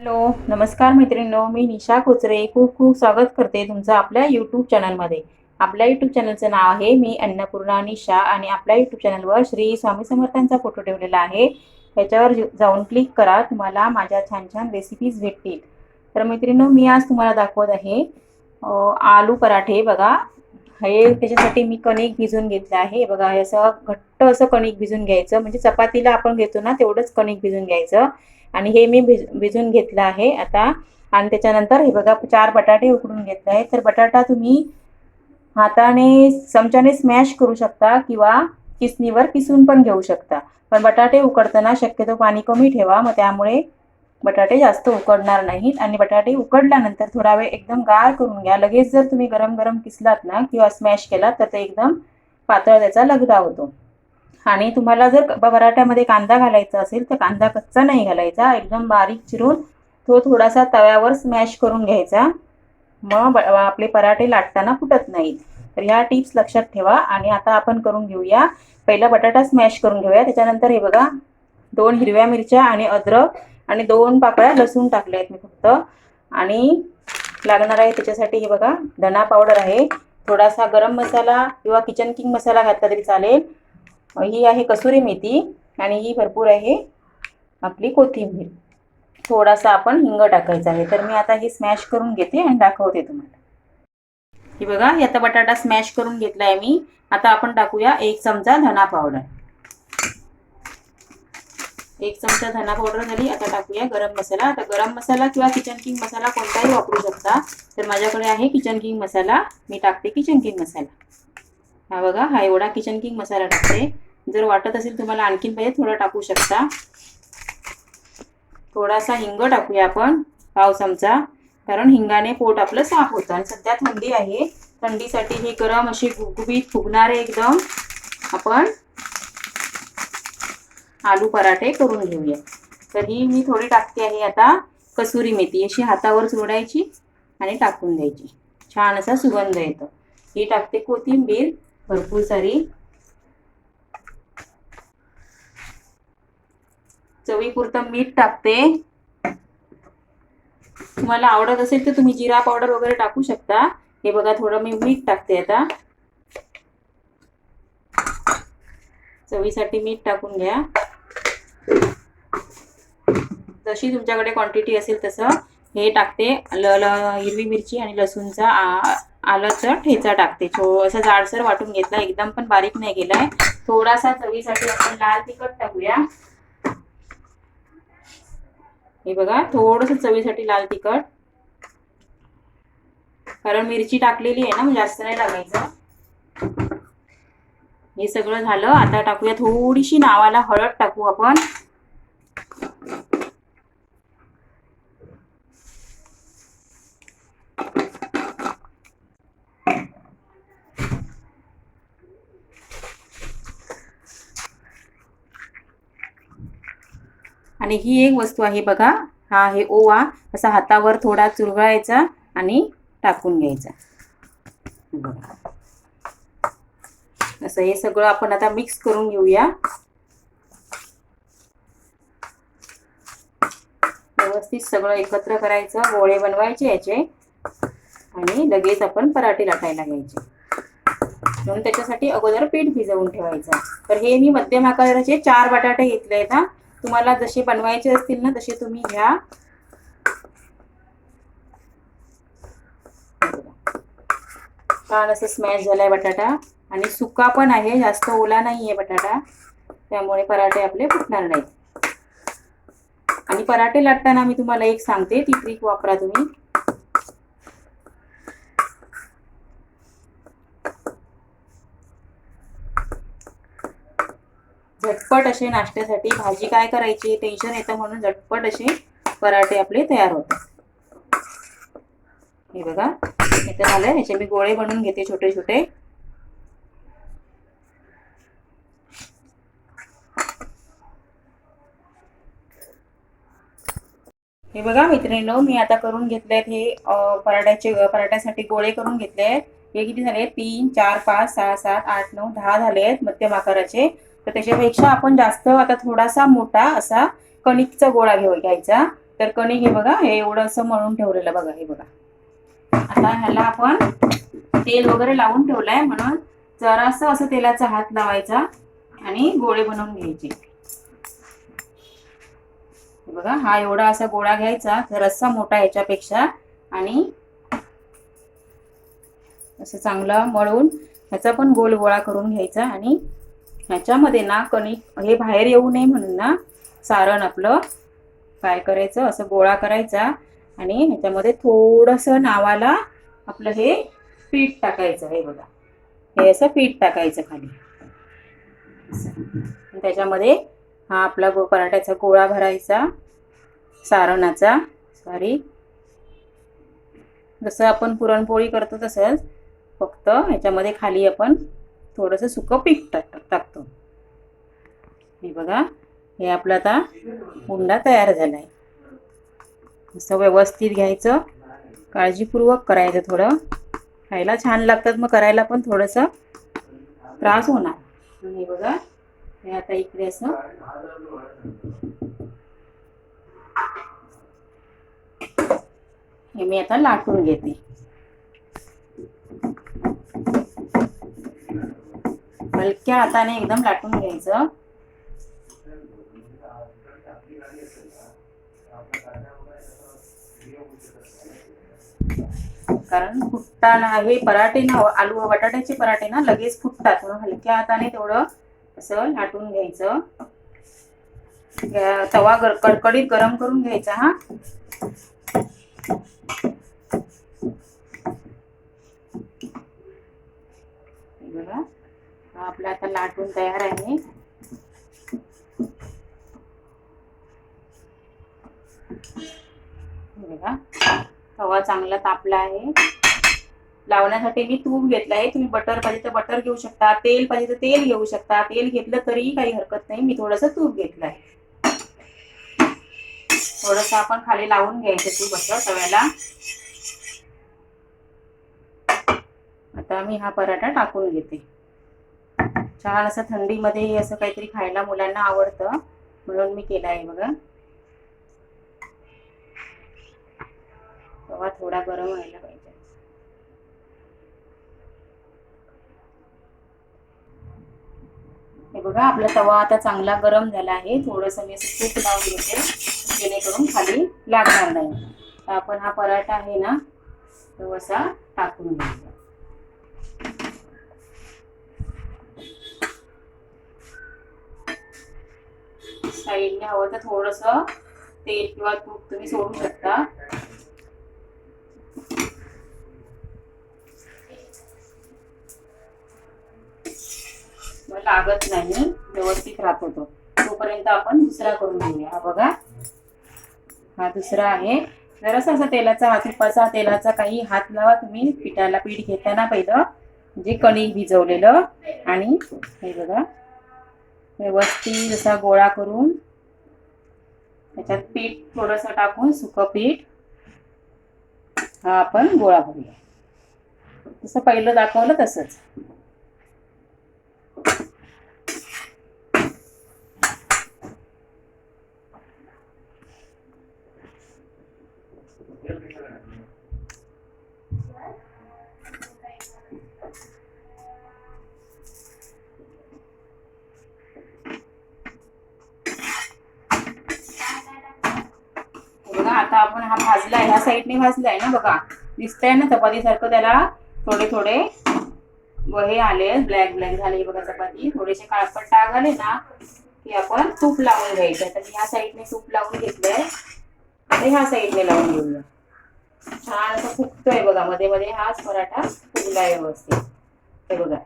Hello नमस्कार मैत्रिणींनो मी निशा कोचरे. खूप खूप स्वागत करते तुमचं आपल्या यूट्यूब चॅनलमध्ये आपल्या यूट्यूब चॅनलचं नाव आहे मी अन्नपूर्णा निशा आणि आपल्या यूट्यूब चॅनलवर श्री स्वामी समर्थांचा फोटो ठेवलेला आहे. त्याच्यावर जाऊन क्लिक करा तुम्हाला माझ्या छान छान रेसिपीज भेटतील. तर मैत्रिणींनो मी आज तुम्हाला दाखवत आहे आलू पराठे. बघा हे त्याच्यासाठी मी कणिक भिजून घेतलं आहे. बघा हे असं घट्ट असं कणिक भिजून घ्यायचं. म्हणजे चपातीला आपण घेतो ना तेवढंच कणिक भिजून घ्यायचं. आणि हे मी भिज भिजून घेतलं आहे. आता आणि त्याच्यानंतर हे बघा चार बटाटे उकडून घेतले आहेत. तर बटाटा तुम्ही हाताने चमच्याने स्मॅश करू शकता किंवा किसणीवर किसून पण घेऊ शकता. पण बटाटे उकडताना शक्यतो पाणी कमी ठेवा. मग त्यामुळे बटाटे जास्त उकडणार नाहीत. आणि बटाटे उकडल्यानंतर थोडा वेळ एकदम गार करून घ्या. लगेच जर तुम्ही गरम गरम किसलात ना किंवा स्मॅश केलात तर ते एकदम पातळ त्याचा लगदा होतो. आणि तुम्हाला जर ब- पराठ्यामध्ये कांदा घालायचा असेल तर कांदा कच्चा नाही घालायचा. एकदम बारीक चिरून तो थोडासा तव्यावर स्मॅश करून घ्यायचा. मग आपले पराठे लाटताना फुटत नाहीत. तर ह्या टिप्स लक्षात ठेवा आणि आता आपण करून घेऊया. पहिला बटाटा स्मॅश करून घेऊया. त्याच्यानंतर हे बघा दोन हिरव्या मिरच्या आणि अद्रक आणि दोन पाकळ्या लसूण टाकल्या आहेत मी फक्त. आणि लागणार आहे त्याच्यासाठी हे बघा धना पावडर आहे. थोडासा गरम मसाला किंवा किचन किंग मसाला घातला तरी चालेल. ही आहे कसुरी मेथी आणि ही भरपूर आहे आपली कोथिंबीर. थोडासा आपण हिंग टाकायचा आहे. तर मी आता हे स्मॅश करून घेते आणि दाखवते तुम्हाला. ही बघा हे आता बटाटा स्मॅश करून घेतला आहे मी. आता आपण टाकूया एक चमचा धना पावडर एक चमचा धना पावडर झाली. आता टाकूया गरम मसाला. आता गरम मसाला किंवा किचन किंग मसाला कोणताही वापरू शकता. तर माझ्याकडे आहे किचन किंग मसाला. मी टाकते किचन किंग मसाला. हा बघा हा एवढा किचन किंग मसाला टाकते. जर वाटत असेल तुम्हाला आणखीन पाहिजे थोडं टाकू शकता. थोडासा हिंग टाकूया आपण पाव चमचा. कारण हिंगाने पोट आपलं साफ होतं आणि सध्या थंडी आहे. थंडीसाठी हे गरम असे गुबगुबीत फुगणारे एकदम आपण आलू पराठे करून घेऊया. तर ही मी थोडी टाकते आहे आता कसुरी मेथी. अशी हातावर सोडायची आणि टाकून द्यायची. छान असा सुगंध येतो. ही टाकते कोथिंबीर भरपूर सारी चवीपुरतं मीठ टाकते. तुम्हाला आवडत असेल तर तुम्ही जिरा पावडर वगैरे टाकू शकता. हे बघा थोडं मी मीठ टाकते आता. चवीसाठी मीठ टाकून घ्या. जशी तुमच्याकडे क्वांटिटी असेल तसं हे टाकते. ल ल हिरवी मिरची आणि लसूणचा आलंचा ठेचा टाकते. छो असा जाडसर वाटून घेतला. एकदम पण बारीक नाही गेलाय. थोडासा चवीसाठी आपण लाल तिखट टाकूया. हे बघा थोडस चवीसाठी लाल तिखट. कारण मिरची टाकलेली आहे ना मग जास्त नाही टाकायचं. हे सगळं झालं. आता टाकूया थोडीशी नावाला हळद टाकू आपण. आणि ही एक वस्तू आहे बघा. हा आहे ओवा. असा हातावर थोडा चुरगळायचा आणि टाकून घ्यायचा. बघा. असं हे सगळं आपण आता मिक्स करून घेऊया. व्यवस्थित सगळं एकत्र करायचं. गोळे बनवायचे याचे. आणि लगेच आपण पराठे लाटायला घ्यायचे. म्हणून त्याच्यासाठी अगोदर पीठ भिजवून ठेवायचं. तर हे मी मध्यम आकाराचे चार बटाटे घेतले आहेत तुम्हाला जसे बनवायचे असतील ना तसे तुम्ही घ्या. छान असं स्मॅश झालाय बटाटा. आणि सुका पण आहे जास्त ओला नाही आहे बटाटा. त्यामुळे पराठे आपले फुटणार नाहीत. आणि पराठे लाटताना मी तुम्हाला एक सांगते ती ट्रिक वापरा तुम्ही. झटपट असे नाश्त्यासाठी भाजी काय करायची टेन्शन येतं म्हणून झटपट असे पराठे आपले तयार होतात. हे बघा इथं झालं ह्याचे मी गोळे बनवून घेते छोटे छोटे. हे बघा मित्रांनो मी आता करून घेतले आहेत हे पराठ्याचे पराठ्यासाठी गोळे करून घेतले आहेत हे किती झाले तीन चार पाच सहा सात आठ नऊ दहा झाले आहेत मध्यम आकाराचे. तर त्याच्यापेक्षा आपण जास्त आता थोडासा मोठा असा कणिकचा गोळा घेऊ घ्यायचा. तर कणिक हे बघा हे एवढं असं मळून ठेवलेलं बघा हे बघा. आता ह्याला आपण तेल वगैरे लावून ठेवलंय म्हणून जरासं असं तेलाचा हात लावायचा आणि गोळे बनवून घ्यायचे. हे बघा हा एवढा असा गोळा घ्यायचा जरासा मोठा याच्यापेक्षा आणि असं चांगलं मळून ह्याचा पण गोल गोळा करून घ्यायचा आणि ह्याच्यामध्ये ना कणिक हे बाहेर येऊ नये म्हणून ना सारण आपलं काय करायचं असं गोळा करायचा आणि ह्याच्यामध्ये थोडंसं नावाला आपलं हे पीठ टाकायचं हे बघा हे असं पीठ टाकायचं खाली असं. त्याच्यामध्ये हा आपला गो पराठ्याचा गोळा भरायचा सारणाचा सॉरी जसं आपण पुरणपोळी करतो तसंच फक्त ह्याच्यामध्ये खाली आपण थोडंसं सुकं पीठ टाक टाकतो. हे बघा हे आपलं आता उंडा तयार झाला आहे असं व्यवस्थित घ्यायचं. काळजीपूर्वक करायचं थोडं. खायला छान लागतात मग करायला पण थोडंसं त्रास होणार. आणि हे बघा हे आता इकडे असं. हे मी आता लाटून घेते. हलक्या हाताने एकदम लाटून घ्यायचं. कारण फुटताना हे पराठे ना आलू बटाट्याचे पराठे ना लगेच फुटतात. म्हणून हलक्या हाताने तेवढं असं लाटून घ्यायचं. तवा गर कडकडीत गरम करून घ्यायचा हा बघा हा आपला आता लाटून तयार आहे बघा तवा चांगला तापला आहे. लावण्यासाठी मी तूप घेतलं आहे. तुम्ही बटर पाहिजे तर बटर घेऊ शकता तेल पाहिजे तर तेल घेऊ शकता. तेल घेतलं तरीही काही हरकत नाही. मी थोडंसं तूप घेतलं आहे. थोडंसं आपण खाली लावून घ्यायचं तूप असं तव्याला. आता मी हा पराठा टाकून घेते. छान असं थंडीमध्ये असं काहीतरी खायला मुलांना आवडतं. म्हणून मी केलं आहे बघा. तवा थोडा गरम व्हायला पाहिजे. हे बघा आपला तवा आता चांगला गरम झाला आहे. थोडंसं मी असं तूप लावून घेते जेणेकरून खाली लागणार नाही. तर आपण हा पराठा आहे ना तो असा टाकून घेऊ. साईडने हवं तर थोडस तेल किंवा तूप तुम्ही सोडू शकता. लागत नाही व्यवस्थित राहतो तो. तोपर्यंत आपण दुसरा करून घेऊया. हा बघा. हा दुसरा आहे. जरासा असा तेलाचा हात तुपाचा तेलाचा काही हात लावा तुम्ही. पिठाला पीठ घेताना पहिलं म्हणजे कणिक भिजवलेलं आणि हे बघा. व्यवस्थित असा गोळा करून त्याच्यात पीठ थोडंसं टाकून सुकं पीठ हा आपण गोळा करूया. जसं पहिलं दाखवलं तसंच. भाजलाय ह्या साईडने भाजलाय ना बघा. दिसतंय ना चपाती सारखं त्याला. थोडे थोडे हे आले ब्लॅक ब्लॅक झाले बघा चपाती. थोडेसे काळपट डाग आले ना की आपण तूप लावून घ्यायचं. तर मी ह्या साईडने तूप लावून घेतलंय. आणि ह्या साईडने लावून घेऊया. छान असं फुगतोय बघा. मध्ये मध्ये हाच पराठा फुगलाय व्यवस्थित. हे बघा.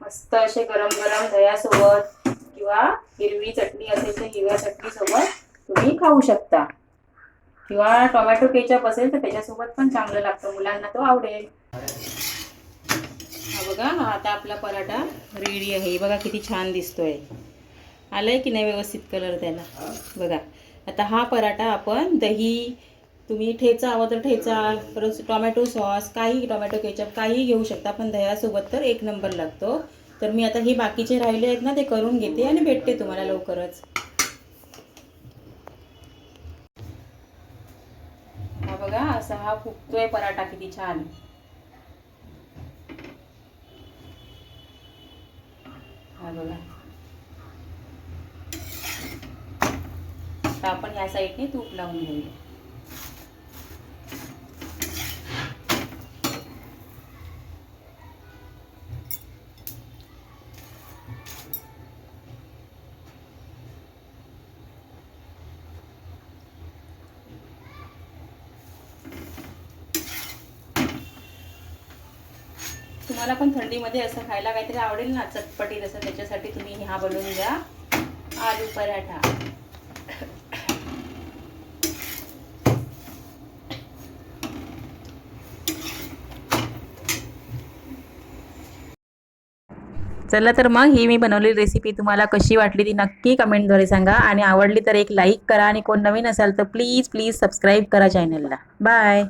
मस्त असे गरम गरम दह्यासोबत किंवा हिरवी चटणी असेल तर हिरव्या चटणी सोबत तुम्ही खाऊ शकता. किंवा टोमॅटो केचप असेल तर त्याच्यासोबत पण चांगलं लागतं. मुलांना तो आवडेल. हा बघा हा आता आपला पराठा रेडी आहे. बघा किती छान दिसतोय. आलाय की नाही व्यवस्थित कलर त्याला? बघा. आता हा पराठा आपण दही तुम्ही ठेचा हवं तर ठेचा परत टोमॅटो सॉस काही टोमॅटो केचप काही घेऊ शकता. पण दह्यासोबत तर एक नंबर लागतो. तर मी आता हे बाकीचे राहिले आहेत ना ते करून घेते आणि भेटते तुम्हाला लवकरच. असा हा फुगतोय पराठा किती छान. हा बघा. आता आपण ह्या साईडने तूप लावून घेऊया. तुम्हाला पण थंडीमध्ये असं खायला काहीतरी आवडेल ना चटपटीत असं त्याच्यासाठी तुम्ही हा बनवून घ्या. आलू पराठा. चला तर मग ही मी बनवलेली रेसिपी तुम्हाला कशी वाटली ती नक्की कमेंटद्वारे सांगा आणि आवडली तर एक लाईक करा आणि कोण नवीन असाल तर प्लीज प्लीज सबस्क्राईब करा चॅनलला बाय